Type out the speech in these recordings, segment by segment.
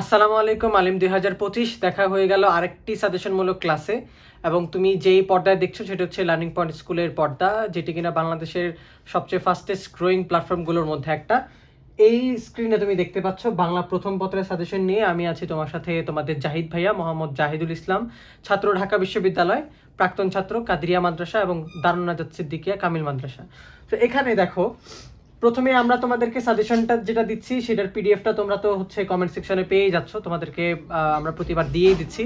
আসসালামু আলাইকুম, আলিম দুই হাজার পঁচিশ। দেখা হয়ে গেল আরেকটি সাজেশনমূলক ক্লাসে। এবং তুমি যেই পর্দায় দেখছ, সেটা হচ্ছে লার্নিং পয়েন্ট স্কুলের পর্দা, যেটি কিনা বাংলাদেশের সবচেয়ে ফাস্টেস্ট গ্রোয়িং প্ল্যাটফর্মগুলোর মধ্যে একটা। এই স্ক্রিনে তুমি দেখতে পাচ্ছ বাংলা প্রথম পত্রের সাজেশন নিয়ে। আমি আছি তোমার সাথে তোমাদের জাহিদ ভাইয়া, মোহাম্মদ জাহিদুল ইসলাম, ছাত্র ঢাকা বিশ্ববিদ্যালয়, প্রাক্তন ছাত্র কাদরিয়া মাদ্রাসা এবং দারুণ নাজাদ সিদ্দিকিয়া কামিল মাদ্রাসা। তো এখানে দেখো প্রথমে আমরা তোমাদেরকে সাজেশনটা যেটা দিচ্ছি, সেটার পিডিএফটা তোমরা তো হচ্ছে কমেন্ট সেকশনে পেয়ে যাচ্ছ। তোমাদেরকে আমরা প্রতিবার দিয়েই দিচ্ছি।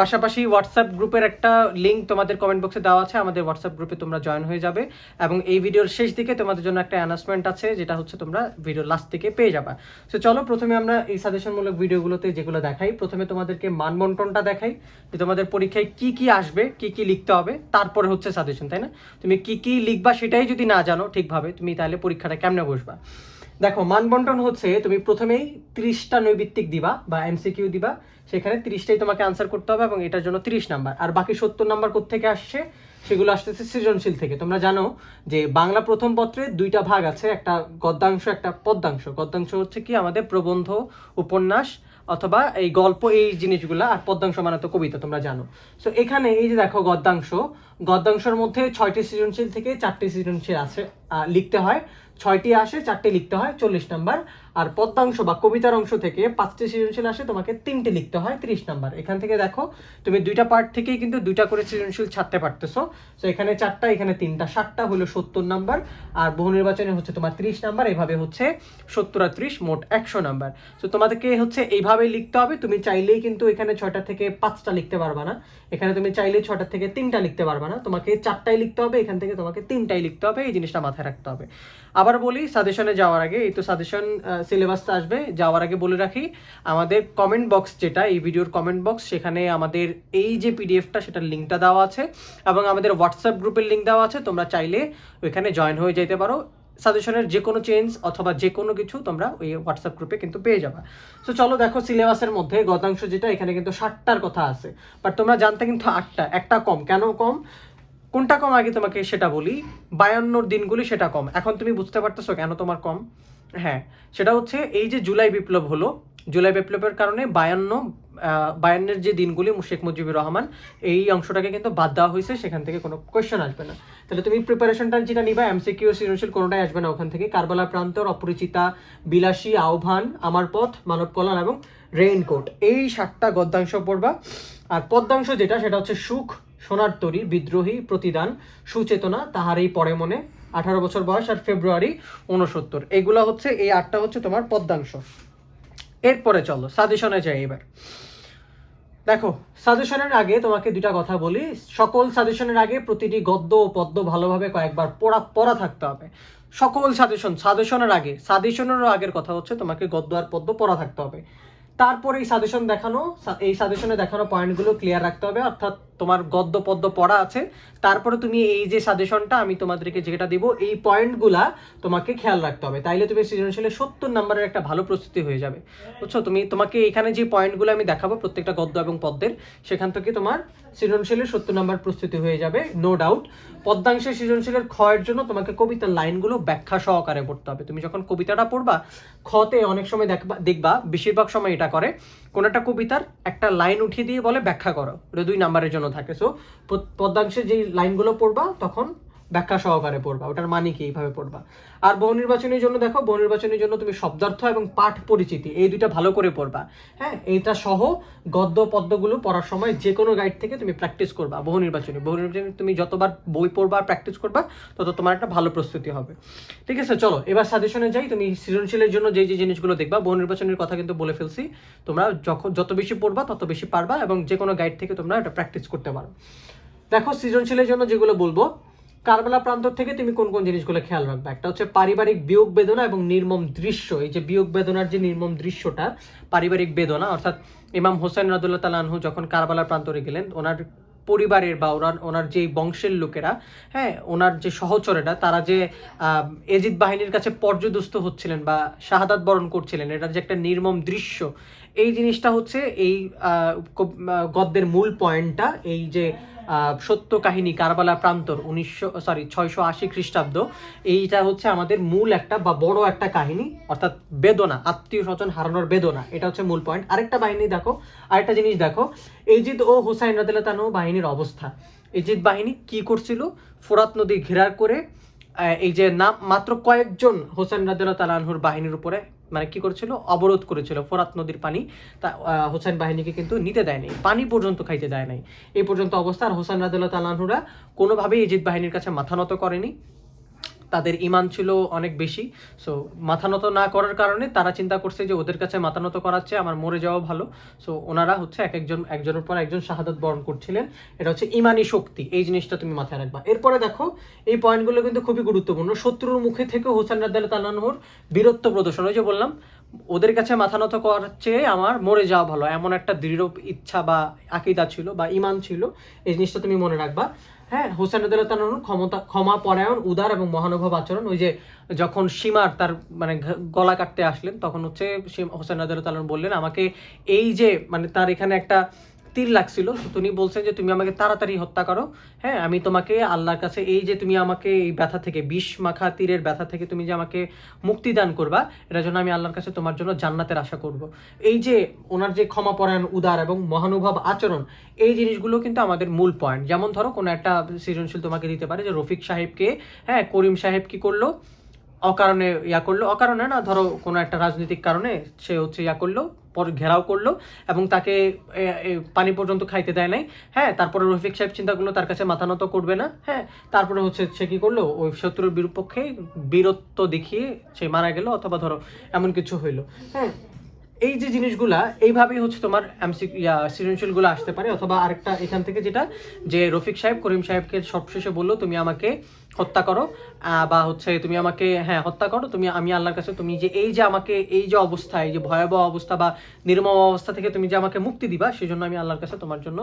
পাশাপাশি হোয়াটসঅ্যাপ গ্রুপের একটা লিঙ্ক তোমাদের কমেন্ট বক্সে দেওয়া আছে, আমাদের হোয়াটসঅ্যাপ গ্রুপে তোমরা জয়েন হয়ে যাবে এবং এই ভিডিওর শেষ দিকে তোমাদের জন্য একটা অ্যানাউন্সমেন্ট আছে, যেটা হচ্ছে তোমরা ভিডিও লাস্ট থেকে পেয়ে যাবে। সো চলো প্রথমে আমরা এই সাজেশনমূলক ভিডিওগুলোতে যেগুলো দেখাই, প্রথমে তোমাদেরকে মানবন্টনটা দেখাই, যে তোমাদের পরীক্ষায় কি কি আসবে, কি কি লিখতে হবে, তারপরে হচ্ছে সাজেশন তাই না? তুমি কি কি লিখবা সেটাই যদি না জানো ঠিকভাবে, তুমি তাহলে পরীক্ষাটা কেমনে বসবা? দেখো, মানবন্টন হচ্ছে তুমি প্রথমেই ত্রিশটা নৈবিত্তিক দিবা বা এমসিকিউ দিবা, সেখানে তিরিশটাই তোমাকে আনসার করতে হবে এবং এটার জন্য তিরিশ নাম্বার আর বাকি সত্তর নাম্বার থেকে আসছে, সেগুলো আসতেছে সৃজনশীল থেকে। তোমরা জানো যে বাংলা প্রথম পত্রে দুইটা ভাগ আছে, একটা গদ্যাংশ, একটা পদ্যাংশ। গদ্যাংশ হচ্ছে কি আমাদের প্রবন্ধ, উপন্যাস, অথবা এই গল্প, এই জিনিসগুলা আর পদ্যাংশ মানে তো কবিতা, তোমরা জানো। সো এখানে এই যে দেখো গদ্যাংশ, গদ্যাংশের মধ্যে ছয়টি সৃজনশীল থেকে চারটি সৃজনশীল আছে লিখতে হয়। ছয়টি আসে চারটি লিখতে হয় চল্লিশ নাম্বার। আর পদ্যাংশ বা কবিতার অংশ থেকে পাঁচটি সৃজনশীল আসে, তোমাকে তিনটে লিখতে হয়, তিরিশ নাম্বার। এখান থেকে দেখো, তুমি দুইটা পার্ট থেকেই কিন্তু দুইটা করে সৃজনশীল ছাড়তে পারতেছো। তো এখানে চারটা, এখানে তিনটা, সাতটা হলো সত্তর নাম্বার। আর বহু নির্বাচনে হচ্ছে তোমার তিরিশ নাম্বার, এভাবে হচ্ছে সত্তর আর ত্রিশ মোট একশো নাম্বার। তো তোমাদেরকে হচ্ছে এইভাবে লিখতে হবে, তুমি চাইলেই কিন্তু এখানে ছয়টা থেকে পাঁচটা লিখতে পারবা না। এখানে তুমি চাইলেই ছটা থেকে তিনটা লিখতে পারবা না। তোমাকে চারটাই লিখতে হবে, এখান থেকে তোমাকে তিনটাই লিখতে হবে, এই জিনিসটা মাথায় রাখতে হবে। আবার বলি সাজেশনে যাওয়ার আগে, এই তো সাজেশন সিলেবাসটা আসবে, যাওয়ার আগে বলে রাখি, আমাদের কমেন্ট বক্স যেটা, এই ভিডিওর কমেন্ট বক্স সেখানে আমাদের এই যে পিডিএফটা সেটার লিঙ্কটা দেওয়া আছে, এবং আমাদের হোয়াটসঅ্যাপ গ্রুপের লিঙ্ক দেওয়া আছে, তোমরা চাইলে ওইখানে জয়েন হয়ে যেতে পারো। সাজেশনের যে কোনো চেঞ্জ অথবা যে কোনো কিছু তোমরা ওই হোয়াটসঅ্যাপ গ্রুপে কিন্তু পেয়ে যাবে। তো চলো দেখো সিলেবাসের মধ্যে, গতাংশ যেটা, এখানে কিন্তু ষাটটার কথা আছে। বাট তোমরা জানতে কিন্তু আটটা, একটা কম। কেন কম? কোনটা কম আগে তোমাকে সেটা বলি। বায়ান্নর দিনগুলি সেটা কম। এখন তুমি বুঝতে পারতেছো কেন তোমার কম? হ্যাঁ সেটা হচ্ছে এই যে জুলাই বিপ্লব হলো, জুলাই বিপ্লবের কারণে বায়ান্ন বায়ান্নের যে দিনগুলি শেখ মুজিবুর রহমান, এই অংশটাকে কিন্তু বাদ দেওয়া হয়েছে, সেখান থেকে কোনো কোয়েশ্চেন আসবে না। তাহলে তুমি প্রিপারেশনটা যেটা নিবা এমসিকিউ সৃজনশীল কোনোটাই আসবে না ওখান থেকে। কারবালা প্রান্তর অপরিচিতা, বিলাসী, আহ্বান, আমার পথ, মানব কল্যাণ এবং রেইনকোট এই সাতটা গদ্যাংশ পড়বা। আর পদ্যাংশ যেটা, সেটা হচ্ছে সুখ, সোনার তরী, বিদ্রোহী, প্রতিদান, সুচেতনা তাহারই পরে মনে। আঠারো বছর বয়স আর ফেব্রুয়ারি উনসত্তর এগুলো হচ্ছে, এই আটটা হচ্ছে তোমার পদ্মাংশ। এরপরে চলো, সাজেশনে যাই এবার। দেখো, সাজেশনের আগে তোমাকে দুটা কথা বলি। সকল সাজেশনের আগে প্রতিটি গদ্য ও পদ্য ভালোভাবে কয়েকবার পড়া পড়া থাকতে হবে। সকল সাজেশন, সাজেশনের আগে, সাজেশনেরও আগের কথা হচ্ছে, তোমাকে গদ্য আর পদ্য পড়া থাকতে হবে। তারপর এই সাজেশন দেখানো এই সাজেশনে দেখানো পয়েন্টগুলো ক্লিয়ার রাখতে হবে, অর্থাৎ তোমার গদ্য পদ্য পড়া আছে, তারপরে তুমি এই যে সাজেশনটা আমি তোমাদেরকে যেটা দিব, এই পয়েন্টগুলা তোমাকে খেয়াল রাখতে হবে। তাইলে তুমি সৃজনশীলে সত্তর নম্বরের একটা ভালো প্রস্তুতি হয়ে যাবে। বুঝছ? তুমি, তোমাকে এখানে যে পয়েন্টগুলো আমি দেখাবো প্রত্যেকটা গদ্য এবং পদ্মের সেখান থেকে তোমার সৃজনশীলের সত্তর নম্বর প্রস্তুতি হয়ে যাবে নো ডাউট পদ্মাংশে সৃজনশীলের ক্ষয়ের জন্য তোমাকে কবিতার লাইনগুলো ব্যাখ্যা সহকারে পড়তে হবে। তুমি যখন কবিতাটা পড়বা ক্ষতে অনেক সময় দেখবা দেখবা, বেশিরভাগ সময় এটা করে। কোন একটা কবিতার? একটা লাইন উঠিয়ে দিয়ে বলে, ব্যাখ্যা করো। এটা দুই নাম্বারের জন্য থাকে। সো পদ্মাংশে যেই লাইনগুলো পড়বা, তখন ব্যাখ্যা সহকারে পড়বা, ওটার মানে কি, এইভাবে পড়বা। আর বহু নির্বাচনের জন্য দেখো, বহু নির্বাচনের জন্য তুমি শব্দার্থ এবং পাঠ পরিচিতি, এই দুইটা ভালো করে পড়বা। হ্যাঁ এইটা সহ গদ্য পদ্যগুলো পড়ার সময় যে কোনো গাইড থেকে তুমি প্র্যাকটিস করবা, বহু নির্বাচনী। বহু নির্বাচনী তুমি যতবার বই পড়বা প্র্যাকটিস করবা, তত তোমার একটা ভালো প্রস্তুতি হবে। ঠিক আছে, চলো, এবার সাজেশনে যাই, তুমি সৃজনশীলের জন্য যে যে জিনিসগুলো দেখবা, বহু নির্বাচনের কথা কিন্তু বলে ফেলছি। তোমরা যখন, যত বেশি পড়বা, তত বেশি পারবা এবং যে কোনো গাইড থেকে তোমরা এটা প্র্যাকটিস করতে পারো। দেখো, সৃজনশীলের জন্য যেগুলো বলব কারবালা প্রান্তর থেকে তুমি কোন কোন জিনিসগুলো খেয়াল রাখবে? একটা হচ্ছে পারিবারিক বিয়োগ বেদনা এবং নির্মম দৃশ্য। এই যে বিয়োগ বেদনার যে নির্মম দৃশ্যটা, পারিবারিক বেদনা, অর্থাৎ ইমাম হোসেন রাদুল্লাহ তালানহু যখন কারবালা প্রান্তরে গেলেন, ওনার পরিবারের বা ওনার ওনার যে বংশের লোকেরা হ্যাঁ ওনার যে সহচরেরা, তারা যে এজিদ বাহিনীর কাছে পর্যদস্ত হচ্ছিলেন বা শাহাদাত বরণ করছিলেন এটার যে একটা নির্মম দৃশ্য এই জিনিসটা হচ্ছে এই গদ্যের মূল পয়েন্টটা, এই যে সত্য কাহিনী কারবালা প্রান্তর উনিশশো সরি ছয়শো আশি খ্রিস্টাব্দ, এইটা হচ্ছে আমাদের মূল একটা বা বড় একটা কাহিনী, অর্থাৎ বেদনা, আত্মীয় স্বজন হারানোর বেদনা, এটা হচ্ছে মূল পয়েন্ট। আরেকটা বাহিনী দেখো, আরেকটা জিনিস দেখো এইজিদ ও হুসাইন রাদিল্লাহ বাহিনীর অবস্থা। এজিদ বাহিনী কি করছিল? ফোরাত নদী ঘেরার করে এই যে না, মাত্র কয়েকজন হোসেন রাদিল্লাহ তালানহুর বাহিনীর উপরে মানে কি করেছিল? অবরোধ করেছিল ফোরাত নদীর পানি। তা হোসেন বাহিনীকে কিন্তু নিতে দেয়নি। পানি পর্যন্ত খাইতে দেয় নাই। এই পর্যন্ত অবস্থা। আর হোসেন রাদিল্লাহ তালানহুরা কোনোভাবেই ইজিৎ বাহিনীর কাছে মাথা নত করেনি। তাদের ইমান ছিল অনেক বেশি। সো মাথা নত না করার কারণে তারা চিন্তা করছে যে ওদের কাছে মাথা নত করাচ্ছে আমার মরে যাওয়া ভালো। সো ওনারা হচ্ছে এক একজন, একজনের পর একজন শাহাদত বরণ করছিলেন। এটা হচ্ছে ইমানি শক্তি, এই জিনিসটা তুমি মাথায় রাখবা। এরপরে দেখো, এই পয়েন্টগুলো কিন্তু খুবই গুরুত্বপূর্ণ। শত্রুর মুখে থেকে হোসেন রাদ্দাল তালানহুর বীরত্ব প্রদর্শন। ওই যে বললাম, ওদের কাছে মাথা নত করার চেয়ে আমার মরে যাওয়া ভালো। এমন একটা দৃঢ় ইচ্ছা বা আকিদা ছিল বা ইমান ছিল, এই জিনিসটা তুমি মনে রাখবা। হ্যাঁ হোসেন রাদিয়াল্লাহু ক্ষমতা, ক্ষমা, পরায়ণ, উদার এবং মহানুভব আচরণ। ওই যে যখন সীমার তার মানে গলা কাটতে আসলেন, তখন হচ্ছে হোসেন তাআলা বললেন, আমাকে এই যে মানে তার এখানে একটা তীর লাগছিল। তিনি বলছেন যে, তুমি আমাকে তাড়াতাড়ি হত্যা করো। হ্যাঁ আমি তোমাকে আল্লাহর কাছে এই যে তুমি আমাকে এই ব্যথা থেকে, বিষ মাখা তীরের ব্যথা থেকে তুমি যে আমাকে মুক্তি দান করবা, এটার জন্য আমি আল্লাহর কাছে তোমার জন্য জান্নাতের আশা করব। এই যে ওনার যে ক্ষমাপরায়ণ উদার এবং মহানুভব আচরণ, এই জিনিসগুলো কিন্তু আমাদের মূল পয়েন্ট যেমন ধরো, কোনো একটা সৃজনশীল তোমাকে দিতে পারে যে, রফিক সাহেবকে হ্যাঁ করিম সাহেব কি করল? অকারণে ইয়া করল। অকারণে না, ধরো কোনো একটা রাজনৈতিক কারণে সে হচ্ছে ইয়া করল। ঘেরাও করল এবং তাকে পানি পর্যন্ত খাইতে দেয় নাই। হ্যাঁ তারপরে রফিক সাহেব চিন্তা করল তার কাছে মাথা নত করবে না। হ্যাঁ তারপরে হচ্ছে সে কি করল? ওই শত্রুর বিপক্ষে বীরত্ব দেখিয়ে সে মারা গেল অথবা ধরো এমন কিছু হইল। হ্যাঁ এই যে জিনিসগুলা, এইভাবেই হচ্ছে তোমার এমসি সৃজনশীলগুলো আসতে পারে। অথবা আরেকটা এখান থেকে যেটা, যে রফিক সাহেব, করিম সাহেবকে সবশেষে বলল, তুমি আমাকে হত্যা করো বা হচ্ছে তুমি আমাকে হ্যাঁ হত্যা করো, তুমি, আমি আল্লাহর কাছে তুমি যে এই যে আমাকে, এই যে অবস্থা, এই যে ভয়াবহ অবস্থা বা নির্মম অবস্থা থেকে তুমি যে আমাকে মুক্তি দিবা সেই জন্য আমি আল্লাহর কাছে তোমার জন্য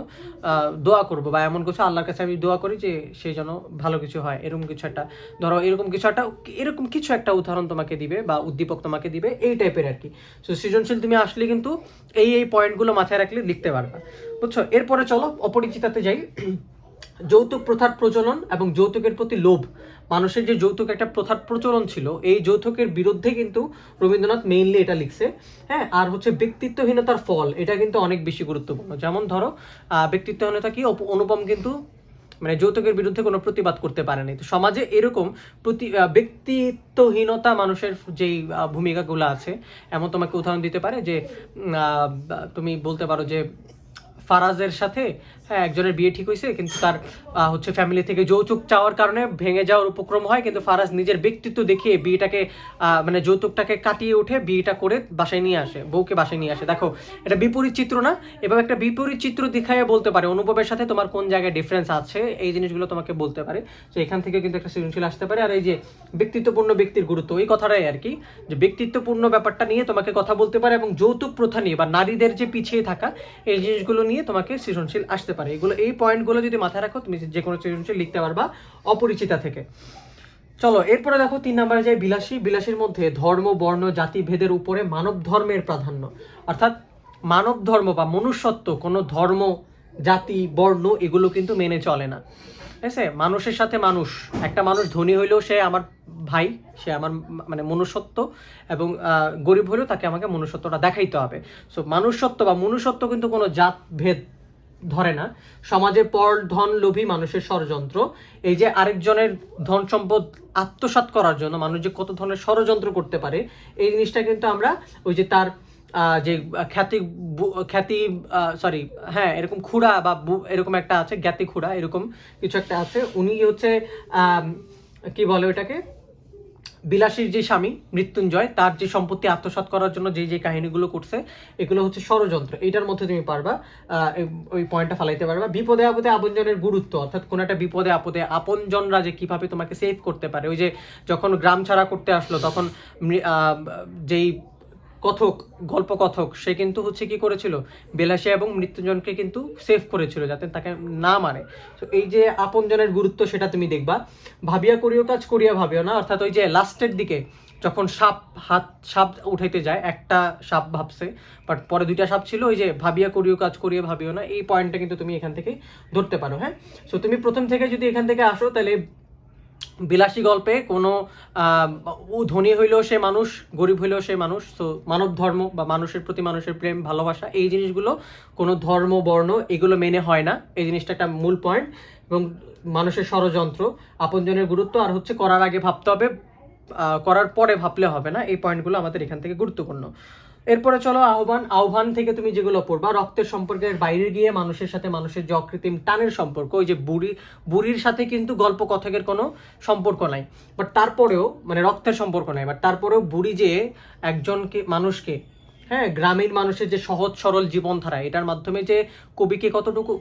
দোয়া করব বা এমন কিছু আল্লাহর কাছে আমি দোয়া করি যে সেই যেন ভালো কিছু হয়, এরকম কিছু একটা, ধরো এরকম কিছু একটা, এরকম কিছু একটা উদাহরণ তোমাকে দিবে বা উদ্দীপক তোমাকে দিবে, এই টাইপের আর কি সো সৃজনশীল তুমি আসলে কিন্তু এই এই পয়েন্টগুলো মাথায় রাখলে লিখতে পারবা। বুঝছ? এরপরে চলো, অপরিচিতাতে যাই। যৌতুক প্রথার প্রচলন এবং যৌতুকের প্রতি লোভ। মানুষের যে যৌতুক একটা প্রথার প্রচলন ছিল, এই যৌতুকের বিরুদ্ধে কিন্তু রবীন্দ্রনাথ মেইনলি এটা লিখছে হ্যাঁ? আর হচ্ছে ব্যক্তিত্বহীনতার ফল, এটা কিন্তু অনেক বেশি গুরুত্বপূর্ণ। যেমন ধরো ব্যক্তিত্বহীনতা কি? অনুপম কিন্তু মানে যৌতুকের বিরুদ্ধে কোনো প্রতিবাদ করতে পারেনি। তো সমাজে এরকম প্রতি ব্যক্তিত্বহীনতা মানুষের যেই ভূমিকাগুলো আছে, এমন তোমাকে উদাহরণ দিতে পারে যে তুমি বলতে পারো যে ফারাজের সাথে হ্যাঁ একজনের বিয়ে ঠিক হয়েছে, কিন্তু তার হচ্ছে ফ্যামিলি থেকে যৌতুক চাওয়ার কারণে ভেঙে যাওয়ার উপক্রম হয়, কিন্তু ফারাজ নিজের ব্যক্তিত্ব দেখিয়ে বিয়েটাকে মানে যৌতুকটাকে কাটিয়ে উঠে বিয়েটা করে বাসায় নিয়ে আসে, বউকে বাসায় নিয়ে আসে। দেখো, এটা বিপরীত চিত্র না, এভাবে একটা বিপরীত চিত্র দেখায় বলতে পারে। অনুভবের সাথে তোমার কোন জায়গায় ডিফারেন্স আছে, এই জিনিসগুলো তোমাকে বলতে পারে। তো এখান থেকে কিন্তু একটা সৃজনশীল আসতে পারে। আর এই যে ব্যক্তিত্বপূর্ণ ব্যক্তির গুরুত্ব, এই কথাটাই আর কি, যে ব্যক্তিত্বপূর্ণ ব্যাপারটা নিয়ে তোমাকে কথা বলতে পারে এবং যৌতুক প্রথা নিয়ে বা নারীদের যে পিছিয়ে থাকা, এই জিনিসগুলো নিয়ে তোমাকে সৃজনশীল আসতে পারে। এগুলো এই পয়েন্টগুলো যদি মাথায় রাখো, তুমি যে কোনো সৃজনশীল লিখতে পারবা অপরিচিতা থেকে। চলো, এরপরে দেখো তিন নম্বরে যাই বিলাসী। বিলাসীর মধ্যে ধর্ম, বর্ণ, জাতি, ভেদের উপরে মানব ধর্মের প্রাধান্য। অর্থাৎ মানব ধর্ম বা মনুষ্যত্ব, কোনো ধর্ম, জাতি, বর্ণ, এগুলো কিন্তু মেনে চলে না। ঠিক আছে মানুষের সাথে মানুষ। একটা মানুষ ধনী হইলেও সে আমার ভাই, সে আমার মানে মনুষ্যত্ব এবং গরিব হলেও তাকে আমাকে মনুষ্যত্বটা দেখাইতে হবে। সো মানুষত্ব বা মনুষ্যত্ব কিন্তু কোনো জাত ভেদ ধরে না। সমাজে পর ধন লোভী মানুষের ষড়যন্ত্র। এই যে আরেকজনের ধন সম্পদ আত্মসাৎ করার জন্য মানুষ যে কত ধরনের ষড়যন্ত্র করতে পারে, এই জিনিসটা কিন্তু আমরা ওই যে তার যে খ্যাতি খ্যাতি সরি হ্যাঁ এরকম খুড়া বা এরকম একটা আছে, জ্ঞাতি খুড়া, এরকম কিছু একটা আছে। উনি হচ্ছে কি বলে ওটাকে বিলাসীর যে স্বামী, মৃত্যুঞ্জয়, তার যে সম্পত্তি আত্মসাৎ করার জন্য যে যে কাহিনীগুলো করছে, এগুলো হচ্ছে ষড়যন্ত্র। এইটার মধ্যে তুমি পারবা ওই পয়েন্টটা ফালাইতে পারবা। বিপদে আপদে আপনজনের গুরুত্ব, অর্থাৎ কোনো একটা বিপদে আপদে আপনজনরা যে কীভাবে তোমাকে সেভ করতে পারে, ওই যে যখন গ্রাম ছাড়া করতে আসলো, তখন যেই কথক গল্প কথক সে কিন্তু হচ্ছে কি করেছিল? বেলাসে এবং মৃত্যুজনকে কিন্তু সেভ করেছিল যাতে তাকে না মারে। তো এই যে আপনজনের গুরুত্ব সেটা তুমি দেখবা। ভাবিয়া করিও কাজ, করিয়া ভাবিও না। অর্থাৎ ওই যে লাস্টের দিকে যখন সাপ হাত, সাপ উঠাইতে যায়, একটা সাপ ভাবছে বাট পরে দুইটা সাপ ছিল, ওই যে ভাবিয়া করিও কাজ, করিয়া ভাবিও না। এই পয়েন্টটা কিন্তু তুমি এখান থেকে ধরতে পারো হ্যাঁ? সো তুমি প্রথম থেকে যদি এখান থেকে আসো, তাহলে বিলাসী গল্পে কোনো ও ধনী হইলেও সে মানুষ, গরিব হইলেও সে মানুষ, তো মানব ধর্ম বা মানুষের প্রতি মানুষের প্রেম, ভালোবাসা, এই জিনিসগুলো কোনো ধর্ম, বর্ণ এগুলো মেনে হয় না। এই জিনিসটা একটা মূল পয়েন্ট এবং মানুষের ষড়যন্ত্র, আপনজনের গুরুত্ব আর হচ্ছে করার আগে ভাবতে হবে করার পরে ভাবলে হবে না। এই পয়েন্টগুলো আমাদের এখান থেকে গুরুত্বপূর্ণ। এরপরে চলো আহ্বান আহ্বান থেকে তুমি যেগুলো পড়বা, রক্তের সম্পর্কের বাইরে গিয়ে মানুষের সাথে মানুষের যে অকৃত্রিম টানের সম্পর্ক, ওই যে বুড়ি, বুড়ির সাথে কিন্তু গল্প কথকের কোনো সম্পর্ক নাই। বাট তারপরেও মানে রক্তের সম্পর্ক নাই বাট তারপরেও বুড়ি যে একজনকে, মানুষকে হ্যাঁ গ্রামীণ মানুষের যে সহজ, সরল জীবনধারা, এটার মাধ্যমে যে কবিকে কতটুকু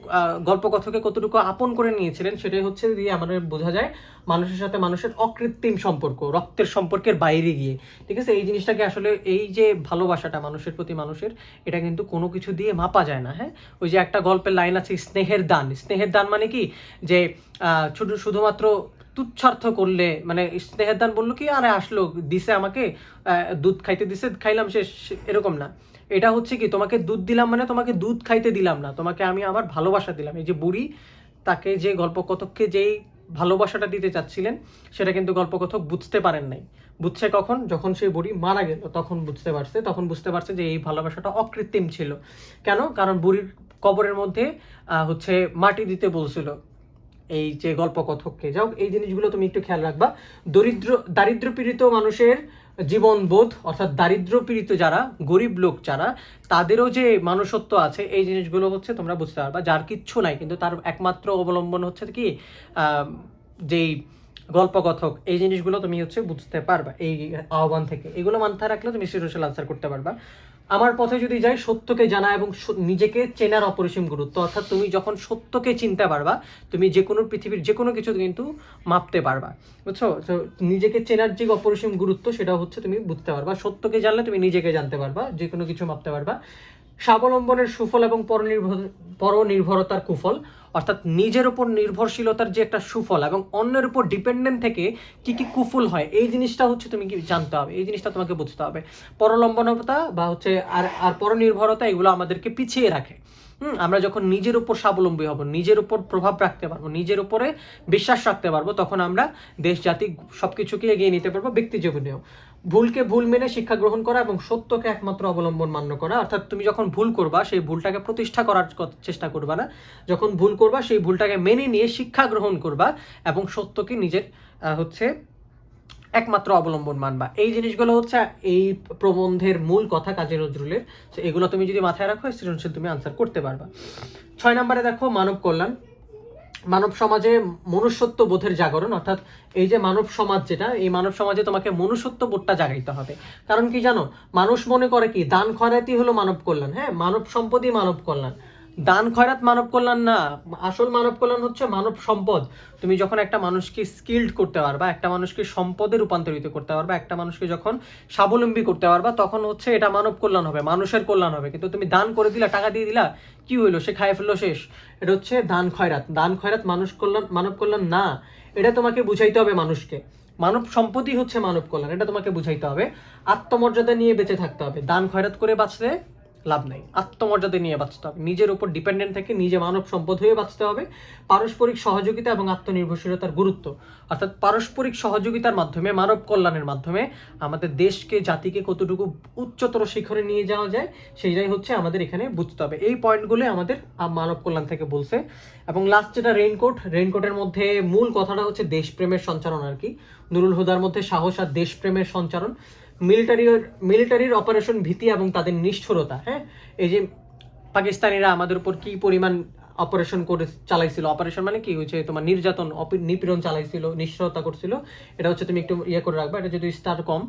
গল্পকথকে কতটুকু আপন করে নিয়েছিলেন, সেটাই হচ্ছে দিয়ে আমাদের বোঝা যায় মানুষের সাথে মানুষের অকৃত্রিম সম্পর্ক, রক্তের সম্পর্কের বাইরে গিয়ে। ঠিক আছে? এই জিনিসটাকে আসলে এই যে ভালোবাসাটা মানুষের প্রতি মানুষের, এটা কিন্তু কোনো কিছু দিয়ে মাপা যায় না হ্যাঁ? ওই যে একটা গল্পের লাইন আছে, স্নেহের দান। স্নেহের দান মানে কি? যে শুধুমাত্র তুচ্ছার্থ করলে মানে স্নেহের দান বলল কি, আরে আসলো, দিছে আমাকে দুধ খাইতে দিছে, খাইলাম সে এরকম না। এটা হচ্ছে কি, তোমাকে দুধ দিলাম মানে তোমাকে দুধ খাইতে দিলাম না, তোমাকে আমি আমার ভালোবাসা দিলাম। এই যে বুড়ি, তাকে যে গল্পকথককে যেই ভালোবাসাটা দিতে চাচ্ছিলেন, সেটা কিন্তু গল্পকথক বুঝতে পারেন নাই। বুঝছে কখন? যখন সেই বুড়ি মারা গেল, তখন বুঝতে পারছে, তখন বুঝতে পারছে যে এই ভালোবাসাটা অকৃত্রিম ছিল। কেন? কারণ বুড়ির কবরের মধ্যে হচ্ছে মাটি দিতে বলছিল। এই যে গল্পকথককে। যাও এই জিনিসগুলো তুমি একটু খেয়াল রাখবা। দরিদ্র দারিদ্র পীড়িত মানুষের জীবনবোধ, অর্থাৎ দারিদ্র পীড়িত যারা, গরিব লোক যারা, তাদেরও যে মানুষত্ব আছে, এই জিনিসগুলো হচ্ছে তোমরা বুঝতে পারবা। যার কিচ্ছু নাই, কিন্তু তার একমাত্র অবলম্বন হচ্ছে কি যেই গল্পকথক, এই জিনিসগুলো তুমি হচ্ছে বুঝতে পারবা, এই আহ্বান থেকে। এগুলো মাথায় রাখলে তুমি সৃজনশীল আনসার করতে পারবা। আমার পথে যদি যাই সত্যকে জানা এবং নিজেকে চেনার অপরিসীম গুরুত্ব। অর্থাৎ তুমি যখন সত্যকে চিনতে পারবা, তুমি যে কোনো পৃথিবীর যে কোনো কিছু কিন্তু মাপতে পারবা। বুঝছ? তো নিজেকে চেনার যে অপরিসীম গুরুত্ব, সেটা হচ্ছে তুমি বুঝতে পারবা। সত্যকে জানলে তুমি নিজেকে জানতে পারবা, যে কোনো কিছু মাপতে পারবা। স্বাবলম্বনের সুফল এবং পরনির্ভর পরনির্ভরতার কুফল। অর্থাৎ নিজের উপর নির্ভরশীলতার যে একটা সুফল এবং অন্যের উপর ডিপেন্ডেন্ট থেকে কি কি কুফল হয়, এই জিনিসটা হচ্ছে তুমি কি জানতে হবে, এই জিনিসটা তোমাকে বুঝতে হবে। পরলম্বনতা বা হচ্ছে আর আর পরনির্ভরতা এগুলো আমাদেরকে পিছিয়ে রাখে। হুম, আমরা যখন নিজের উপর স্বাবলম্বী হব, নিজের উপর প্রভাব রাখতে পারব, নিজের উপরে বিশ্বাস রাখতে পারব, তখন আমরা দেশ, জাতি সব কিছুকে এগিয়ে নিতে পারব, ব্যক্তি জীবনেও। ভুলকে ভুল মেনে শিক্ষা গ্রহণ করা এবং সত্যকে একমাত্র অবলম্বন মান্য করা। অর্থাৎ তুমি যখন ভুল করবা, সেই ভুলটাকে প্রতিষ্ঠা করার চেষ্টা করবা না। যখন ভুল করবা, সেই ভুলটাকে মেনে নিয়ে শিক্ষা গ্রহণ করবা এবং সত্যকে নিজের হচ্ছে একমাত্র অবলম্বন মানবা। এই জিনিসগুলো হচ্ছে এই প্রবন্ধের মূল কথা কাজী নজরুলের। এগুলো তুমি যদি মাথায় রাখো, সৃজনশীল তুমি আনসার করতে পারবা। ছয় নম্বরে দেখো, মানব কল্যাণ। মানব সমাজে মনুষ্যত্ব বোধের জাগরণ, অর্থাৎ এই যে মানব সমাজ যেটা, এই মানব সমাজে তোমাকে মনুষ্যত্ব বোধটা জাগাইতে হবে। কারণ কি জানো? মানুষ মনে করে কি, দান খয়রাতি হলো মানব কল্যাণ হ্যাঁ? মানব সম্পদই মানব কল্যাণ। দান খয়রাত মানব কল্যাণ না, আসল মানব কল্যাণ হচ্ছে মানব সম্পদ। তুমি যখন একটা মানুষকে স্কিল্ড করতে পারবা, একটা মানুষকে সম্পদে রূপান্তরিত করতে পারবা, একটা মানুষকে যখন স্বাবলম্বী করতে পারবা, তখন হচ্ছে এটা মানব কল্যাণ হবে, মানুষের কল্যাণ হবে। কিন্তু তুমি দান করে দিলা, টাকা দিয়ে দিলা, কি হইল? সে খায় ফেলল শেষ। এটা হচ্ছে দান খয়রাত। দান খয়রাত মানুষ কল্যাণ, মানব কল্যাণ না, এটা তোমাকে বুঝাইতে হবে মানুষকে। মানব সম্পত্তি হচ্ছে মানব কল্যাণ, এটা তোমাকে বুঝাইতে হবে। আত্মমর্যাদা নিয়ে বেঁচে থাকতে হবে। দান খয়রাত করে বাঁচলে লাভ নাই। আত্মমর্যাদা নিয়ে বাঁচতে হবে। নিজের উপর ডিপেন্ডেন্ট থেকে নিজে মানব সম্পদ হয়ে বাঁচতে হবে। পারস্পরিক সহযোগিতা এবং আত্মনির্ভরশীলতার গুরুত্ব। অর্থাৎ পারস্পরিক সহযোগিতার মাধ্যমে, মানব কল্যাণের মাধ্যমে আমাদের দেশকে, জাতিকে কতটুকু উচ্চতর শিখরে নিয়ে যাওয়া যায়, সেইটাই হচ্ছে আমাদের এখানে বুঝতে হবে। এই পয়েন্টগুলো আমাদের মানব কল্যাণ থেকে বলছে। এবং লাস্ট যেটা রেইনকোট রেইনকোটের মধ্যে মূল কথাটা হচ্ছে দেশপ্রেমের সঞ্চারণ আর কি। নুরুল হুদার মধ্যে সাহস আর দেশপ্রেমের সঞ্চারণ। মিলিটারি মিলিটারির অপারেশন ভীতি এবং তাদের নিষ্ঠুরতা হ্যাঁ? এই যে পাকিস্তানিরা আমাদের উপর কি পরিমাণ অপারেশন করে চালাইছিল? অপারেশন মানে কি? হচ্ছে তোমার নির্যাতন নিপীড়ন চালাইছিল, নিষ্ঠুরতা করছিল। এটা হচ্ছে তুমি একটু ইয়ে করে রাখবা, এটা যদি স্টার কম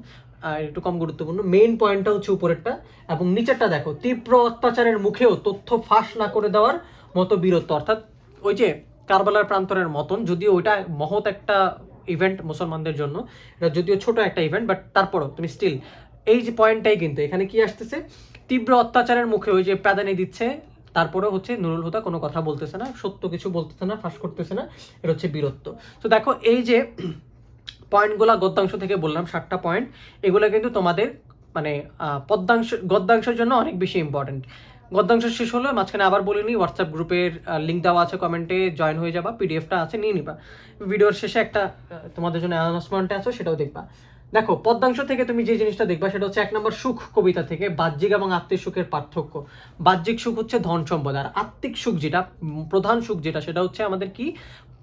একটু কম গুরুত্বপূর্ণ। মেইন পয়েন্টটা হচ্ছে উপরেরটা এবং নিচেরটা দেখো, তীব্র অত্যাচারের মুখেও তথ্য ফাঁস না করে দেওয়ার মতো বীরত্ব। অর্থাৎ ওই যে কারবালার প্রান্তরের মতন, যদিও ওইটা মহৎ একটা ইভেন্ট মুসলমানদের জন্য। এটা যদিও ছোট একটা ইভেন্ট বাট তারপরও তুমি স্টিল এই যে পয়েন্টটাই কিন্তু এখানে কি আসতেছে? তীব্র অত্যাচারের মুখে ওই যে প্যাদানি দিচ্ছে তারপরে হচ্ছে নুরুল হুদা কোনো কথা বলতেছে না সত্য কিছু বলতেছে না ফাঁস করতেছে না এটা হচ্ছে বীরত্ব। তো দেখো এই যে পয়েন্টগুলো গদ্যাংশ থেকে বললাম ষাটটা পয়েন্ট এগুলো কিন্তু তোমাদের মানে আহ, পদ্যাংশ গদ্যাংশের জন্য অনেক বেশি ইম্পর্টেন্ট গদ্যাংশ শেষ হলো, মাঝখানে আবার বলিনি হোয়াটসঅ্যাপ গ্রুপের লিঙ্ক দেওয়া আছে কমেন্টে জয়েন হয়ে যাবা পিডিএফটা আছে, নিয়ে নিবা। ভিডিওর শেষে একটা তোমাদের জন্য অ্যানাউন্সমেন্ট আছে, সেটাও দেখবা। দেখো, পদ্মাংশ থেকে তুমি যে জিনিসটা দেখবা, সেটা হচ্ছে এক নম্বর সুখ কবিতা থেকে, বাহ্যিক এবং আত্মিক সুখের পার্থক্য। বাহ্যিক সুখ হচ্ছে ধন সম্পদ, আর আত্মিক সুখ যেটা প্রধান সুখ যেটা, সেটা হচ্ছে আমাদের কি?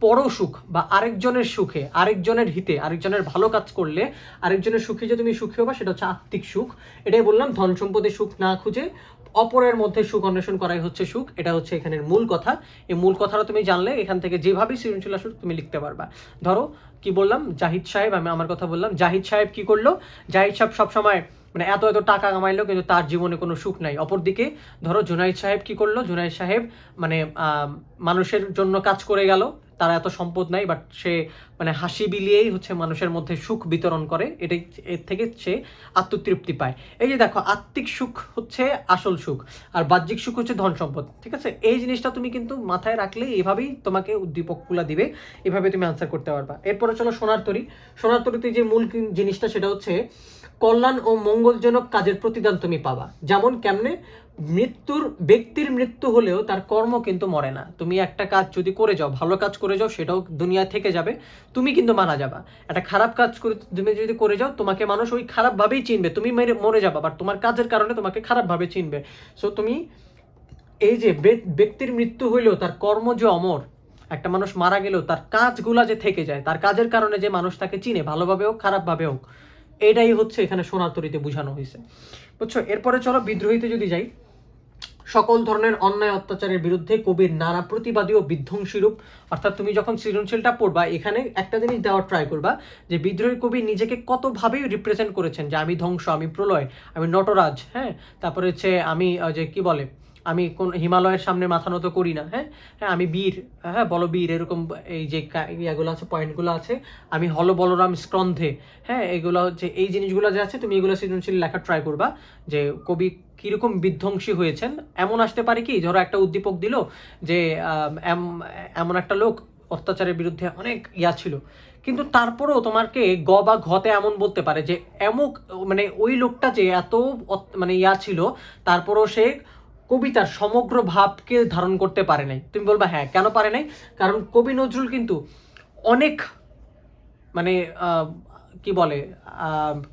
পরসুখ বা আরেকজনের সুখে, আরেকজনের হিতে, আরেকজনের ভালো কাজ করলে, আরেকজনের সুখে যে তুমি সুখী হবা, সেটা হচ্ছে আত্মিক সুখ। এটাই বললাম, ধন সম্পদে সুখ না খুঁজে অপরের মধ্যে সুখ অন্বেষণ করাই হচ্ছে সুখ, এটা হচ্ছে এখানের মূল কথা। এই মূল কথাটা তুমি জানলে, এখান থেকে যেভাবেই সৃজনশীল আসুক, তুমি লিখতে পারবা। ধরো, কি বললাম? জাহিদ সাহেব, আমি আমার কথা বললাম। জাহিদ সাহেব কি করল? জাহিদ সাহেব সবসময় মানে এত এত টাকা কামাইলো, কিন্তু তার জীবনে কোনো সুখ নাই। অপরদিকে, ধরো, জুনাইদ সাহেব কি করল? জুনাইদ সাহেব মানে মানুষের জন্য কাজ করে গেল। তার এত সম্পদ নাই বাট সে মানে হাসি বিলিয়েই হচ্ছে মানুষের মধ্যে সুখ বিতরণ করে, এটাই এর থেকে সে আত্মতৃপ্তি পায়। এই যে দেখো, আত্মিক সুখ হচ্ছে আসল সুখ, আর বাহ্যিক সুখ হচ্ছে ধন সম্পদ, ঠিক আছে? এই জিনিসটা তুমি কিন্তু মাথায় রাখলে এভাবেই তোমাকে উদ্দীপকগুলা দিবে, এভাবে তুমি আনসার করতে পারবা। এরপরে চলো সোনার তরী, সোনার তরীতে যে মূল জিনিসটা সেটা হচ্ছে, কল্যাণ ও মঙ্গলজনক কাজের প্রতিদান তুমি পাবা, যেমন কেমনে? মৃত্যুর, ব্যক্তির মৃত্যু হলেও তার কর্ম কিন্তু মরে না। তুমি একটা কাজ যদি করে যাও, ভালো কাজ করে যাও, সেটাও দুনিয়া থেকে যাবে। তুমি কিন্তু মারা যাবা। একটা খারাপ কাজ করে তুমি যদি করে যাও, তোমাকে মানুষ ওই খারাপভাবেই চিনবে। তুমি মেরে, মরে যাবা বাট তোমার কাজের কারণে তোমাকে খারাপভাবে চিনবে। সো তুমি এই যে ব্যক্তির মৃত্যু হইলেও তার কর্ম যে অমর, একটা মানুষ মারা গেলেও তার কাজগুলা যে থেকে যায়, তার কাজের কারণে যে মানুষ তাকে চিনে, ভালোভাবে হোক, খারাপভাবে হোক, এটাই হচ্ছে এখানে সোনার তরিতে বোঝানো হয়েছে বুঝছ? এরপরে চলো বিদ্রোহীতে যদি যাই সকল ধরনের অন্যায় অত্যাচারের বিরুদ্ধে কবির নানা প্রতিবাদী ও বিধ্বংসী রূপ অর্থাৎ তুমি যখন সৃজনশীলটা পড়বা, এখানে একটা জিনিস দেওয়ার ট্রাই করবা যে, বিদ্রোহী কবি নিজেকে কতভাবেই রিপ্রেজেন্ট করেছেন যে, আমি ধ্বংস, আমি প্রলয়, আমি নটরাজ হ্যাঁ? তারপরে হচ্ছে আমি যে, কি বলে? আমি কোন হিমালয়ের সামনে মাথা নত করি না হ্যাঁ? হ্যাঁ আমি বীর হ্যাঁ বলো বীর, এরকম এই যে ইয়াগুলো আছে পয়েন্টগুলো আছে। আমি হল বলরাম স্কন্ধে হ্যাঁ এগুলো হচ্ছে, এই জিনিসগুলো যে আছে, তুমি এগুলো সৃজনশীল লেখা ট্রাই করবা। যে কবি কীরকম বিধ্বংসী হয়েছেন। এমন আসতে পারে কি, ধরো একটা উদ্দীপক দিল যে এম- এমন একটা লোক অত্যাচারের বিরুদ্ধে অনেক ইয়া ছিল। কিন্তু তারপরেও তোমাকে গ বা ঘতে এমন বলতে পারে যে, এমক মানে ওই লোকটা যে এত মানে ইয়া ছিল, তারপরেও সে কবিতার সমগ্র ভাবকে ধারণ করতে পারে নাই। তুমি বলবা হ্যাঁ কেন পারে নাই? কারণ কবি নজরুল কিন্তু অনেক মানে কি বলে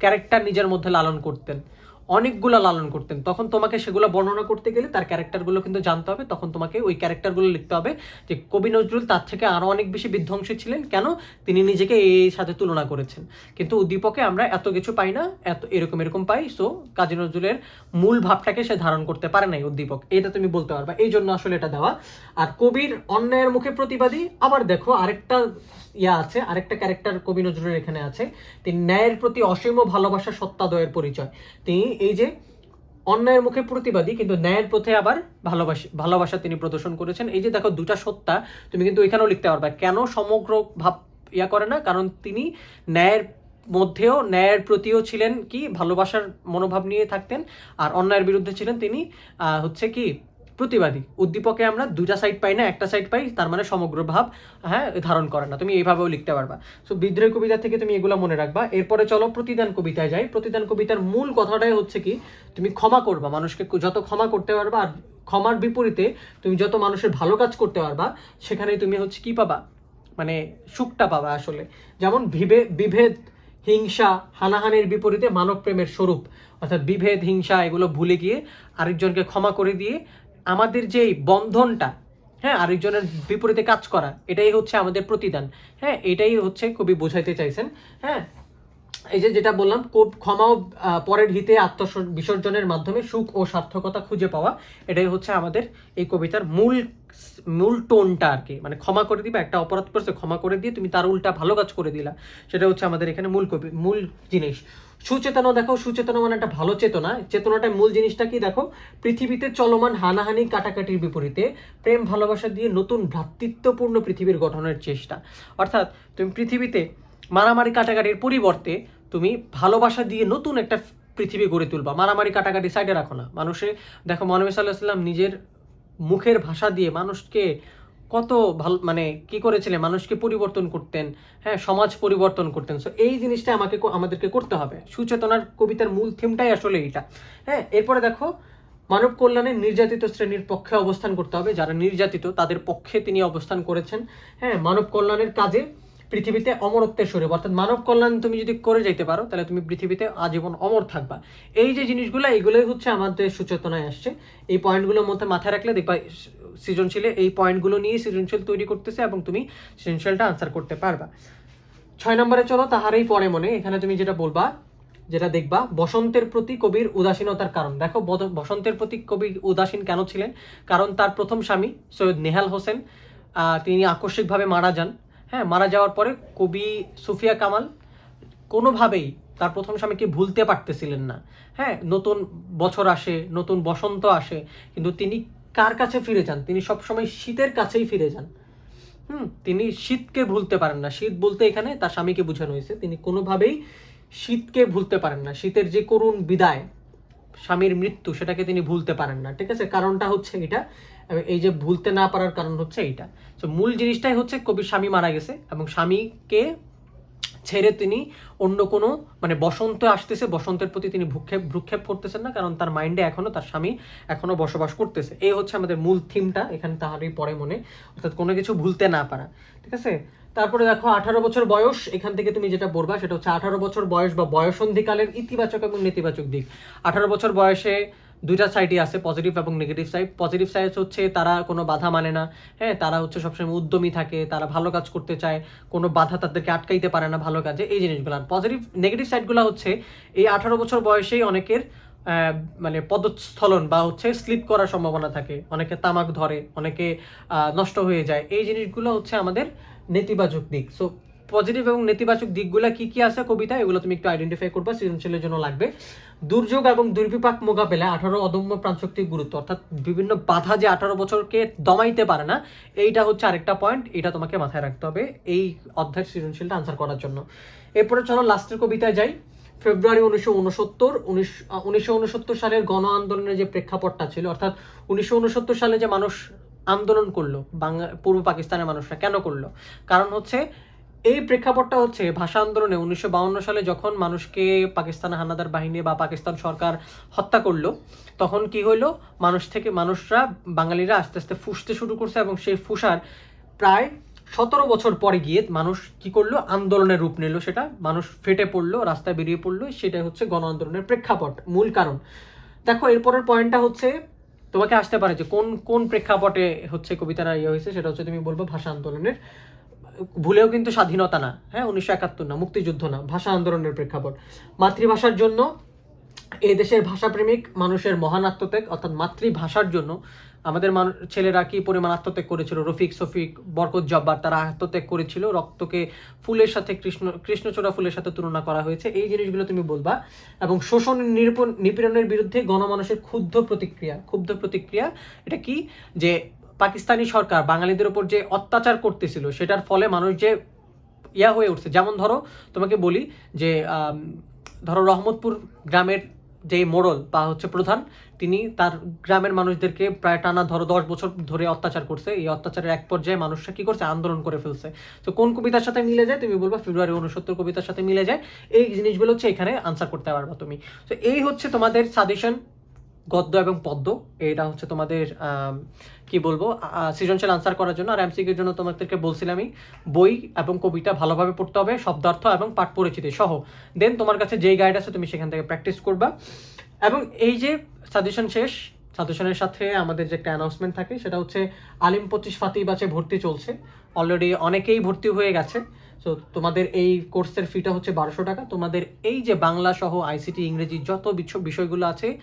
ক্যারেক্টার নিজের মধ্যে লালন করতেন। অনেকগুলো লালন করতেন। তখন তোমাকে সেগুলো বর্ণনা করতে গেলে তার ক্যারেক্টারগুলো কিন্তু জানতে হবে। তখন তোমাকে ওই ক্যারেক্টারগুলো লিখতে হবে যে কবি নজরুল তার থেকে আরও অনেক বেশি বিধ্বংসী ছিলেন। কেন? তিনি নিজেকে এই সাথে তুলনা করেছেন। কিন্তু উদ্দীপকে আমরা এত কিছু পাই না, এত এরকম এরকম পাই। সো কাজী নজরুলের মূল ভাবটাকে সে ধারণ করতে পারে নাই উদ্দীপক। এটা তুমি বলতে পারবা। এই জন্য আসলে এটা দেওয়া। আর কবির অন্যায়ের মুখে প্রতিবাদী, আবার দেখো আরেকটা ইয়া আছে, আরেকটা ক্যারেক্টার কবি নজরুলের এখানে আছে। তিনি ন্যায়ের প্রতি অসীম ভালোবাসা, সত্তাদয়ের পরিচয়। তিনি এই যে অন্যায়ের মুখে প্রতিবাদী, কিন্তু ন্যায়ের পথে আবার ভালোবাসা ভালোবাসা তিনি প্রদর্শন করেছেন। এই যে দেখো দুটা সত্তা, তুমি কিন্তু এখানেও লিখতে পারবা। কেন সমগ্র ভাব ইয়া করে না? কারণ তিনি ন্যায়ের মধ্যেও, ন্যায়ের প্রতিও ছিলেন কি? ভালোবাসার মনোভাব নিয়ে থাকতেন। আর অন্যায়ের বিরুদ্ধে ছিলেন তিনি হচ্ছে কি প্রতিবাদী। উদ্দীপকে আমরা দুটা সাইড পাই না, একটা সাইড পাই, তার মানে সমগ্র ভাব হ্যাঁ ধারণ করে না। তুমি এইভাবেও লিখতে পারবা। সো বিদ্রোহী কবিতা থেকে তুমি এগুলো মনে রাখবা। এরপরে চলো প্রতিদান কবিতায় যাই। প্রতিদান কবিতার মূল কথাটাই হচ্ছে কি, তুমি ক্ষমা করবা। মানুষকে যত ক্ষমা করতে পারবা, আর ক্ষমার বিপরীতে তুমি যত মানুষের ভালো কাজ করতে পারবা সেখানে তুমি হচ্ছে কি পাবা? মানে সুখটা পাবা আসলে। যেমন বিভে বিভেদ, হিংসা, হানাহানির বিপরীতে মানব প্রেমের স্বরূপ। অর্থাৎ বিভেদ, হিংসা, এগুলো ভুলে গিয়ে আরেকজনকে ক্ষমা করে দিয়ে আমাদের যে বন্ধনটা হ্যাঁ আরেকজনের বিপরীতে কাজ করা, এটাই হচ্ছে আমাদের প্রতিদান। হ্যাঁ এটাই হচ্ছে কবি বোঝাইতে চাইছেন। হ্যাঁ এই যে যেটা বললাম কোপ ক্ষমাও পরের হিতে আত্ম বিসর্জনের মাধ্যমে সুখ ও সার্থকতা খুঁজে পাওয়া, এটাই হচ্ছে আমাদের এই কবিতার মূল মূল টোনটা আর কি। মানে ক্ষমা করে দিবা, একটা অপরাধ করছে, ক্ষমা করে দিয়ে তুমি তার উল্টা ভালো কাজ করে দিলা। সেটা হচ্ছে আমাদের এখানে মূল কবি, মূল জিনিস। সুচেতনা দেখো, সুচেতনা মানে একটা ভালো চেতনা। চেতনাটা মূল জিনিসটা কি দেখো? পৃথিবীতে চলমান হানাহানি কাটাকাটির বিপরীতে প্রেম, ভালোবাসা দিয়ে নতুন ভ্রাতৃত্বপূর্ণ পৃথিবীর গঠনের চেষ্টা। অর্থাৎ তুমি পৃথিবীতে মারামারি কাটাকাটির পরিবর্তে তুমি ভালোবাসা দিয়ে নতুন একটা পৃথিবী গড়ে তুলবা। মারামারি কাটাকাটি সাইডে রাখো না। মানুষে, দেখো মহানবী সাল্লাহ সাল্লাম নিজের মুখের ভাষা দিয়ে মানুষকে কত ভালো মানে কি করেছিলেন? মানুষকে পরিবর্তন করতেন হ্যাঁ সমাজ পরিবর্তন করতেন। সো এই জিনিসটা আমাকে আমাদেরকে করতে হবে। সুচেতনার কবিতার মূল থিমটাই আসলে এইটা। হ্যাঁ এরপরে দেখো, মানব কল্যাণে নির্যাতিত শ্রেণির পক্ষে অবস্থান করতে হবে। যারা নির্যাতিত, তাদের পক্ষে তিনি অবস্থান করেছেন। হ্যাঁ মানব কল্যাণের কাজে পৃথিবীতে অমরত্বের শরীর, অর্থাৎ মানব কল্যাণ তুমি যদি করে যাইতে পারো, তাহলে তুমি পৃথিবীতে আজীবন অমর থাকবা। এই যে জিনিসগুলো, এগুলোই হচ্ছে আমাদের সুচেতনায় আসছে। এই পয়েন্টগুলোর মধ্যে মাথায় রাখলে দেখবা, সৃজনশীলে এই পয়েন্টগুলো নিয়ে সৃজনশীল তৈরি করতেছে এবং তুমি সৃজনশীলটা আনসার করতে পারবা। ছয় নম্বরে চলো তাহারই পরে মনে, এখানে তুমি যেটা বলবা, যেটা দেখবা, বসন্তের প্রতি কবির উদাসীনতার কারণ। দেখো বসন্তের প্রতি কবি উদাসীন কেন ছিলেন? কারণ তার প্রথম স্বামী সৈয়দ নেহাল হোসেন তিনি আকস্মিকভাবে মারা যান। হ্যাঁ মারা যাওয়ার পরে কবি সুফিয়া কামাল কোনোভাবেই তার প্রথম স্বামীকে ভুলতে পারতেছিলেন না। হ্যাঁ নতুন বছর আসে, নতুন বসন্ত আসে, কিন্তু তিনি কার কাছে ফিরে যান? তিনি সবসময় শীতের কাছেই ফিরে যান। হুম, তিনি শীতকে ভুলতে পারেন না। শীত বলতে এখানে তার স্বামীকে বোঝানো হয়েছে। তিনি কোনোভাবেই শীতকে ভুলতে পারেন না। শীতের যে করুণ বিদায়, স্বামীর মৃত্যু, সেটাকে তিনি ভুলতে পারেন না। ঠিক আছে? কারণটা হচ্ছে এটা। এই যে ভুলতে না পারার কারণ হচ্ছে এইটা। তো মূল জিনিসটাই হচ্ছে কবির স্বামী মারা গেছে এবং স্বামীকে ছেড়ে তিনি অন্য কোনো মানে বসন্ত আসতেছে, বসন্তের প্রতি তিনি ভ্রুক্ষেপ ভ্রুক্ষেপ করতেছেন না, কারণ তার মাইন্ডে এখনও তার স্বামী এখনও বসবাস করতেছে। এই হচ্ছে আমাদের মূল থিমটা, এখানে তাহারই পরে মনে, অর্থাৎ কোনো কিছু ভুলতে না পারা, ঠিক আছে? তারপরে দেখো, আঠারো বছর বয়স, এখান থেকে তুমি যেটা বলবা, সেটা হচ্ছে আঠারো বছর বয়স বা বয়সন্ধিকালের ইতিবাচক এবং নেতিবাচক দিক। আঠারো বছর বয়সে দুইটা সাইডই আছে পজিটিভ এবং নেগেটিভ সাইড পজিটিভ সাইড হচ্ছে তারা কোনো বাধা মানে না। হ্যাঁ তারা হচ্ছে সবসময় উদ্যমী থাকে, তারা ভালো কাজ করতে চায়, কোনো বাধা তাদেরকে আটকাইতে পারে না ভালো কাজে, এই জিনিসগুলো। পজিটিভ নেগেটিভ সাইডগুলো হচ্ছে এই আঠারো বছর বয়সেই অনেকের মানে পদস্থলন বা হচ্ছে স্লিপ করার সম্ভাবনা থাকে। অনেকে তামাক ধরে, অনেকে নষ্ট হয়ে যায়। এই জিনিসগুলো হচ্ছে আমাদের নেতিবাচক দিক। সো পজিটিভ এবং নেতিবাচক দিকগুলো কি কি আছে কবিতা, এগুলো তুমি একটু আইডেন্টিফাই করবা, সৃজনশীলের জন্য লাগবে। দুর্যোগ এবং দুর্বিপাক মোকাবেলায় আঠারো অদম্য প্রাণশক্তির গুরুত্ব, অর্থাৎ বিভিন্ন বাধা যে আঠারো বছরকে দমাইতে পারে না, এইটা হচ্ছে আরেকটা পয়েন্ট এটা তোমাকে মাথায় রাখতে হবে এই অধ্যায়ের সৃজনশীলটা আনসার করার জন্য। এরপরে চলো লাস্টের কবিতায় যাই। ফেব্রুয়ারি উনিশশো উনসত্তর উনিশশো উনসত্তর সালের গণ আন্দোলনের যে প্রেক্ষাপটটা ছিল, অর্থাৎ উনিশশো উনসত্তর সালে যে মানুষ আন্দোলন করল, বাংলা, পূর্ব পাকিস্তানের মানুষরা কেন করল? কারণ হচ্ছে এই প্রেক্ষাপটটা হচ্ছে ভাষা আন্দোলনে উনিশশো সালে যখন মানুষকে পাকিস্তান হানাদার বাহিনী বা পাকিস্তান সরকার হত্যা করল, তখন কি হলো মানুষ থেকে মানুষরা, বাঙালিরা আস্তে আস্তে ফুসতে শুরু করছে এবং সেই ফুসার প্রায় সতেরো বছর পরে গিয়ে মানুষ কি করল? আন্দোলনের রূপ নিল সেটা। মানুষ ফেটে পড়ল, রাস্তায় বেরিয়ে পড়ল। সেটাই হচ্ছে গণ আন্দোলনের প্রেক্ষাপট, মূল কারণ। দেখো, এরপরের পয়েন্টটা হচ্ছে, তোমাকে আসতে পারে যে কোন কোন প্রেক্ষাপটে হচ্ছে কবিতাটা ইয়ে হয়েছে, সেটা হচ্ছে তুমি বলব ভাষা আন্দোলনের ভুলেও কিন্তু স্বাধীনতা না হ্যাঁ? উনিশশো একাত্তর না, মুক্তিযুদ্ধ না, ভাষা আন্দোলনের প্রেক্ষাপট। মাতৃভাষার জন্য এই দেশের ভাষাপ্রেমিক মানুষের মহান আত্মত্যাগ, অর্থাৎ মাতৃভাষার জন্য আমাদের ছেলেরা কি পরিমাণ আত্মত্যাগ করেছিল? রফিক, সফিক, বরকত জব্বার, তারা আত্মত্যাগ করেছিল। রক্তকে ফুলের সাথে কৃষ্ণ, কৃষ্ণচূড়া ফুলের সাথে তুলনা করা হয়েছে। এই জিনিসগুলো তুমি বলবা। এবং শোষণ নিপীড়নের বিরুদ্ধে গণমানুষের ক্ষুব্ধ প্রতিক্রিয়া ক্ষুব্ধ প্রতিক্রিয়া এটা কি? যে পাকিস্তানি সরকার বাঙালিদের উপর যে অত্যাচার করতেছিল, সেটার ফলে মানুষ যে ইয়া হয়ে উঠছে। যেমন ধরো, তোমাকে বলি যে ধরো রহমতপুর গ্রামের যে মোড়ল বা হচ্ছে প্রধান, তিনি তার গ্রামের মানুষদেরকে প্রায় টানা ধরো দশ বছর ধরে অত্যাচার করছে। এই অত্যাচারের এক পর্যায়ে মানুষরা কী করছে? আন্দোলন করে ফেলছে। তো কোন কবিতার সাথে মিলে যায়? তুমি বলবা ফেব্রুয়ারি উনসত্তর কবিতার সাথে মিলে যায়। এই জিনিসগুলো হচ্ছে এখানে আনসার করতে পারবা তুমি। তো এই হচ্ছে তোমাদের সাজেশন গদ্য এবং পদ্য, এটা হচ্ছে তোমাদের কি বলব সৃজনশীল আনসার করার জন্য। আর এমসিকিউর জন্য তোমাদেরকে বলছিলামই, বই এবং কবিতা ভালোভাবে পড়তে হবে, শব্দার্থ এবং পাঠ পরিচিতি সহ। দেন তোমার কাছে যেই গাইড আছে, তুমি সেখান থেকে প্র্যাকটিস করবা। এবং এই যে সাজেশন শেষ সাজেশনের সাথে আমাদের যে একটা অ্যানাউন্সমেন্ট থাকে, সেটা হচ্ছে, আলিম পঁচিশ ফাতি বাচে ভর্তি চলছে। অলরেডি অনেকেই ভর্তি হয়ে গেছে। তো তোমাদের এই কোর্সের ফিটা হচ্ছে বারোশো টাকা। তোমাদের এই যে বাংলা সহ আইসিটি ইংরেজি যত বিষ- বিষয়গুলো আছে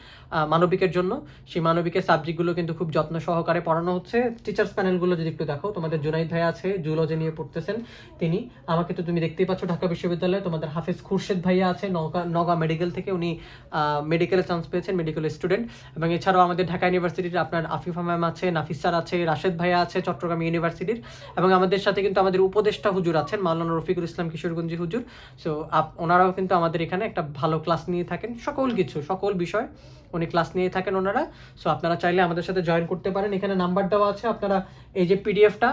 মানবিকের জন্য, সেই মানবিকের সাবজেক্টগুলো কিন্তু খুব যত্ন সহকারে পড়ানো হচ্ছে। টিচার্স প্যানেলগুলো যদি একটু দেখো, তোমাদের জুনাইদ ভাই আছে জুলজি নিয়ে পড়তেছেন তিনি। আমাকে তো তুমি দেখতেই পাচ্ছ, ঢাকা বিশ্ববিদ্যালয়ে তোমাদের হাফেজ খুরশেদ ভাইয়া আছে, নগা নগা মেডিকেল থেকে উনি মেডিকেলে চান্স পেয়েছেন মেডিকেল স্টুডেন্ট এবং এছাড়াও আমাদের ঢাকা ইউনিভার্সিটির আপনার আফিফা ম্যাম আছে, নাফিস স্যার আছে, রাশেদ ভাইয়া আছে, চট্টগ্রাম ইউনিভার্সিটির এবং আমাদের সাথে কিন্তু আমাদের উপদেষ্টা হুজুর আছেন, মাওলানা রফিকুল ইসলাম কিশোরগঞ্জি হুজুর। সো আপ ওনারাও কিন্তু আমাদের এখানে একটা ভালো ক্লাস নিয়ে থাকেন। সকল কিছু, সকল বিষয় উনি ক্লাস নিয়ে থাকেন ওনারা। সো আপনারা চাইলে আমাদের সাথে জয়েন করতে পারেন। এখানে নাম্বার দেওয়া আছে। আপনারা এই যে পিডিএফটা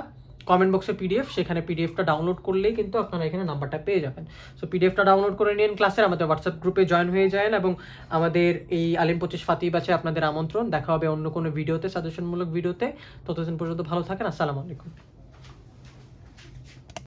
কমেন্ট বক্সে পিডিএফ সেখানে পিডিএফটা ডাউনলোড করলেই কিন্তু আপনারা এখানে নাম্বারটা পেয়ে যাবেন। সো পিডিএফটা ডাউনলোড করে নিন ক্লাসের আমাদের হোয়াটসঅ্যাপ গ্রুপে জয়েন হয়ে যান এবং আমাদের এই আলিম পঁচিশ ফাতি ব্যাচে আপনাদের আমন্ত্রণ। দেখা হবে অন্য কোনো ভিডিওতে সাজেশনমূলক ভিডিওতে ততদিন পর্যন্ত ভালো থাকেন। আসসালামু আলাইকুম।